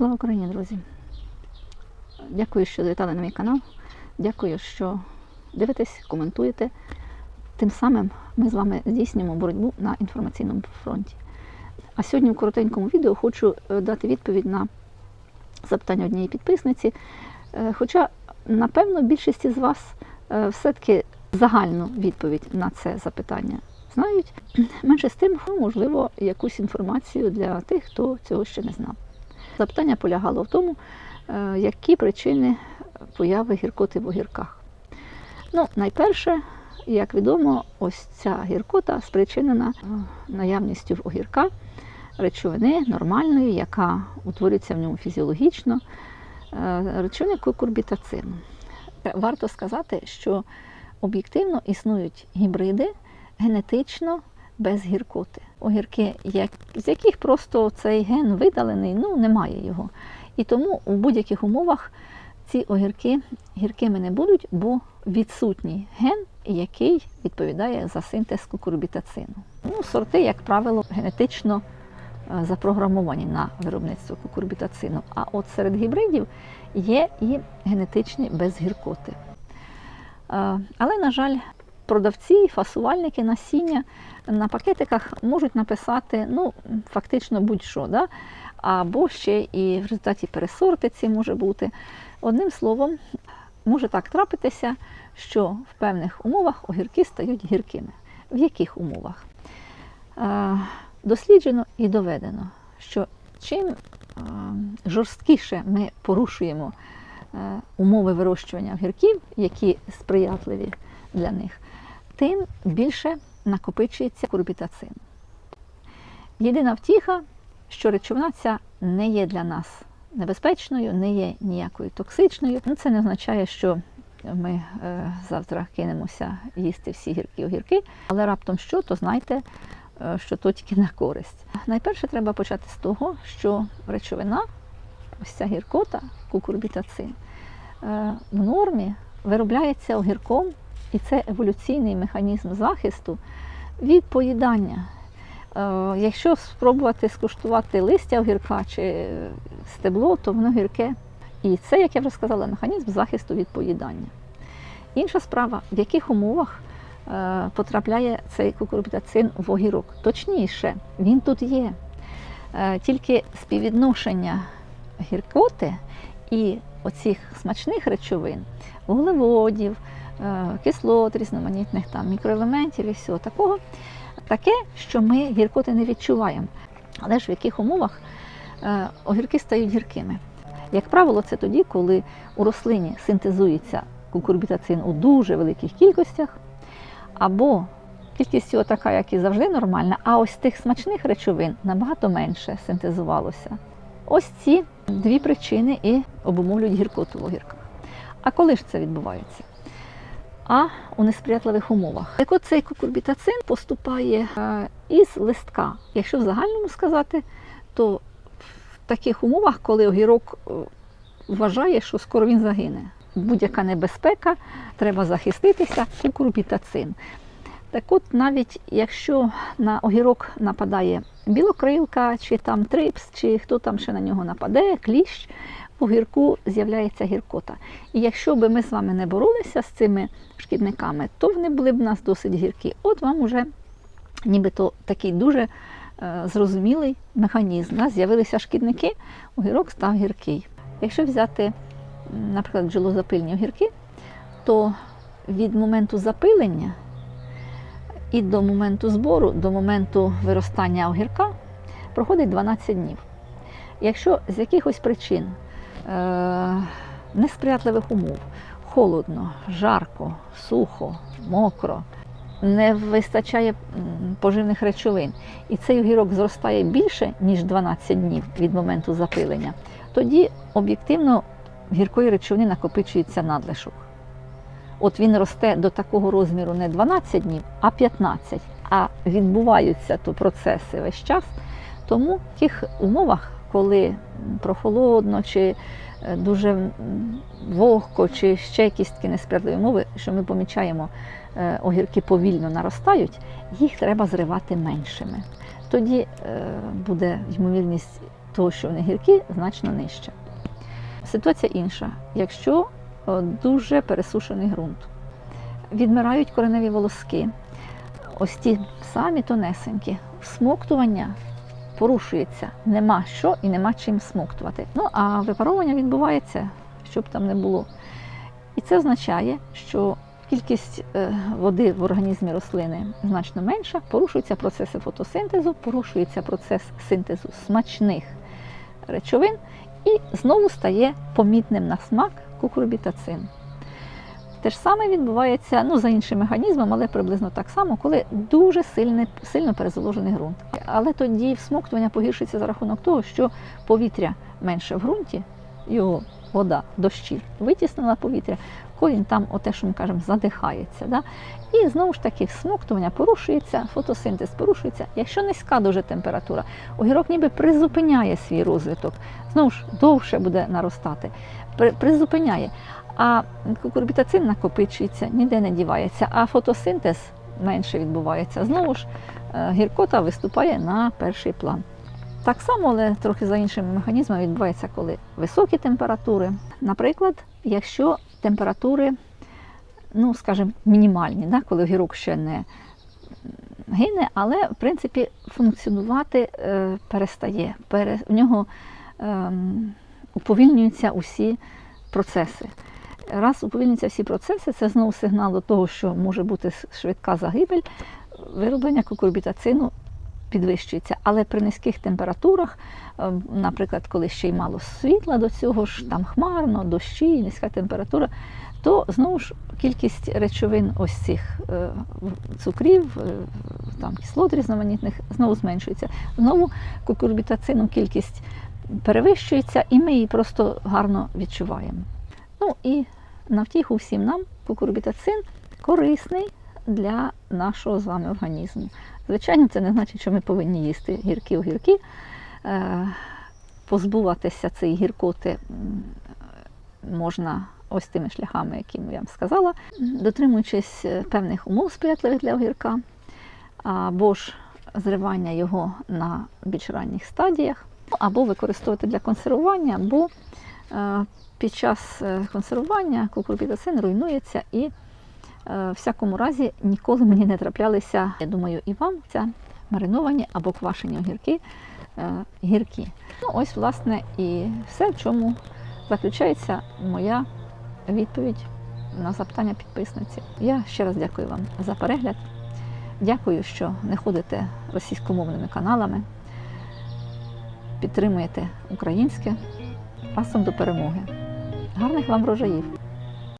Слава Україні, друзі! Дякую, що завітали на мій канал. Дякую, що дивитесь, коментуєте. Тим самим ми з вами здійснюємо боротьбу на інформаційному фронті. А сьогодні в коротенькому відео хочу е, дати відповідь на запитання однієї підписниці. Е, Хоча, напевно, більшість із вас е, все-таки загальну відповідь на це запитання знають. Менше з тим, можливо, якусь інформацію для тих, хто цього ще не знав. Запитання полягало в тому, е, які причини появи гіркоти в огірках. Ну, найперше, як відомо, ось ця гіркота спричинена е, наявністю в огірка речовини нормальної, яка утворюється в ньому фізіологічно, е, речовини кукурбітацину. Варто сказати, що об'єктивно існують гібриди генетично без гіркоти. Огірки, як, з яких просто цей ген видалений, ну немає його. І тому у будь-яких умовах ці огірки гіркими не будуть, бо відсутній ген, який відповідає за синтез кукурбітацину. Ну, сорти, як правило, генетично е, запрограмовані на виробництво кукурбітацину. А от серед гібридів є і генетичні без гіркоти. Е, Але, на жаль, продавці, фасувальники насіння на пакетиках можуть написати ну, фактично будь-що. Да? Або ще і в результаті пересорти ці може бути. Одним словом, може так трапитися, що в певних умовах огірки стають гіркими. В яких умовах? Досліджено і доведено, що чим жорсткіше ми порушуємо умови вирощування огірків, які сприятливі для них, тим більше накопичується курбітацин. Єдина втіха, що речовина ця не є для нас небезпечною, не є ніякою токсичною. Ну, це не означає, що ми е, завтра кинемося їсти всі гіркі огірки, але раптом що, то знайте, е, що то тільки на користь. Найперше треба почати з того, що речовина, ось ця гіркота, кукурбітацин, е, в нормі виробляється огірком, і це еволюційний механізм захисту від поїдання. Е, Якщо спробувати скуштувати листя огірка чи стебло, то воно гірке. І це, як я вже сказала, механізм захисту від поїдання. Інша справа, в яких умовах е, потрапляє цей кукурбітацин в огірок. Точніше, він тут є. Е, Тільки співвідношення гіркоти і оцих смачних речовин, вуглеводів, кислот, різноманітних там мікроелементів і всього такого, таке, що ми гіркоти не відчуваємо. Але ж в яких умовах е, огірки стають гіркими? Як правило, це тоді, коли у рослині синтезується кукурбітацин у дуже великих кількостях, або кількість його така, як і завжди нормальна, а ось тих смачних речовин набагато менше синтезувалося. Ось ці дві причини і обумовлюють гіркоту в огірках. А коли ж це відбувається? А у несприятливих умовах. Так от цей кукурбітацин поступає е, із листка. Якщо в загальному сказати, то в таких умовах, коли огірок е, вважає, що скоро він загине. Будь-яка небезпека, треба захиститися, кукурбітацин. Так от, навіть якщо на огірок нападає білокрилка, чи там трипс, чи хто там ще на нього нападе, кліщ, в огірку з'являється гіркота. І якщо би ми з вами не боролися з цими шкідниками, то вони були б у нас досить гіркі. От вам уже нібито такий дуже е, зрозумілий механізм. Да? З'явилися шкідники, огірок став гіркий. Якщо взяти, наприклад, бджолозапильні огірки, то від моменту запилення і до моменту збору, до моменту виростання огірка проходить 12 днів. Якщо з якихось причин несприятливих умов, холодно, жарко, сухо, мокро, не вистачає поживних речовин, і цей огірок зростає більше, ніж 12 днів від моменту запилення, тоді об'єктивно гіркої речовини накопичується надлишок. От він росте до такого розміру не 12 днів, а 15. А відбуваються то процеси весь час. Тому в таких умовах, коли прохолодно чи е, дуже вогко, чи ще якісь такі несприятливі умови, що ми помічаємо, е, огірки повільно наростають, їх треба зривати меншими. Тоді е, буде ймовірність того, що вони гіркі, значно нижча. Ситуація інша. Якщо дуже пересушений ґрунт, відмирають кореневі волоски, ось ті самі тонесенькі, всмоктування порушується, нема що і нема чим смоктувати. Ну а випаровування відбувається, щоб там не було. І це означає, що кількість е, води в організмі рослини значно менша, порушуються процеси фотосинтезу, порушується процес синтезу смачних речовин і знову стає помітним на смак кукурбітацин. Те ж саме відбувається ну, за іншим механізмом, але приблизно так само, коли дуже сильний, сильно перезволожений ґрунт. Але тоді всмоктування погіршується за рахунок того, що повітря менше в ґрунті, його вода, дощі витіснила повітря, корінь там, оте, що ми кажемо, задихається. Да? І знову ж таки всмоктування порушується, фотосинтез порушується. Якщо низька дуже температура, огірок ніби призупиняє свій розвиток, знову ж довше буде наростати, при- призупиняє. А кукурбітацин накопичується, ніде не дівається, а фотосинтез менше відбувається. Знову ж гіркота виступає на перший план. Так само, але трохи за іншими механізмами відбувається, коли високі температури. Наприклад, якщо температури, ну скажімо, мінімальні, да, коли огірок ще не гине, але в принципі функціонувати е, перестає. Пере, в нього ем, уповільнюються усі процеси. Раз уповільнюються всі процеси, це знову сигнал до того, що може бути швидка загибель, вироблення кукурбітацину підвищується. Але при низьких температурах, е, наприклад, коли ще й мало світла до цього ж, там хмарно, дощі, низька температура, то знову ж кількість речовин ось цих е, цукрів, е, там кислот різноманітних знову зменшується. Знову кукурбітацину кількість перевищується, і ми її просто гарно відчуваємо. Ну і на втіху всім нам кукурбітацин корисний для нашого з вами організму. Звичайно, це не значить, що ми повинні їсти гіркі огірки. Е, Позбуватися цієї гіркоти можна ось тими шляхами, які я вам сказала, дотримуючись е, певних умов сприятливих для огірка, або ж зривання його на більш ранніх стадіях, або використовувати для консервування, або е, під час консервування кукурбітацин руйнується і в всякому разі ніколи мені не траплялися, я думаю, і вам ця мариновані або квашені огірки е, гіркі. Ну, ось, власне, і все, в чому заключається моя відповідь на запитання підписниці. Я ще раз дякую вам за перегляд. Дякую, що не ходите російськомовними каналами, підтримуєте українське разом до перемоги. Гарних вам врожаїв!